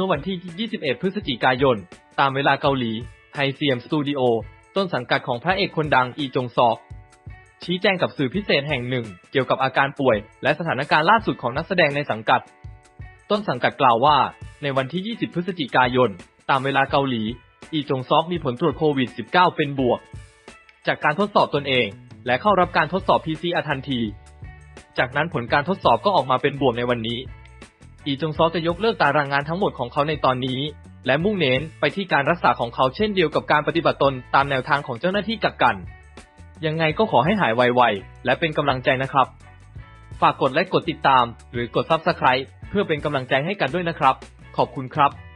มื่อวันที่ 21 พฤศจิกายน ตามเวลาเกาหลีไฮเซียมสตูดิโอ ต้นสังกัดของพระเอกคนดังอีจงซอก ชี้แจงกับสื่อพิเศษแห่งหนึ่ง เกี่ยวกับอาการป่วย และสถานการณ์ล่าสุดของนักแสดงในสังกัด ต้นสังกัดกล่าวว่า ในวันที่ 20 พฤศจิกายน ตามเวลาเกาหลี อีจงซอกมีผลตรวจโควิด -19 เป็นบวก จากการทดสอบตนเอง และเข้ารับการทดสอบ PCR ทันที จากนั้นผลการทดสอบก็ออกมาเป็นบวกในวันนี้ อีจงซอจะยกเลิกตารางงานทั้งหมดของเขาในตอนนี้ และมุ่งเน้นไปที่การรักษาของเขาเช่นเดียวกับการปฏิบัติตนตามแนวทางของเจ้าหน้าที่กักกัน ยังไงก็ขอให้หายไวๆ และเป็นกำลังใจนะครับ ฝากกดไลค์กดติดตาม หรือกด Subscribe เพื่อเป็นกำลังใจให้กันด้วยนะครับ ขอบคุณครับ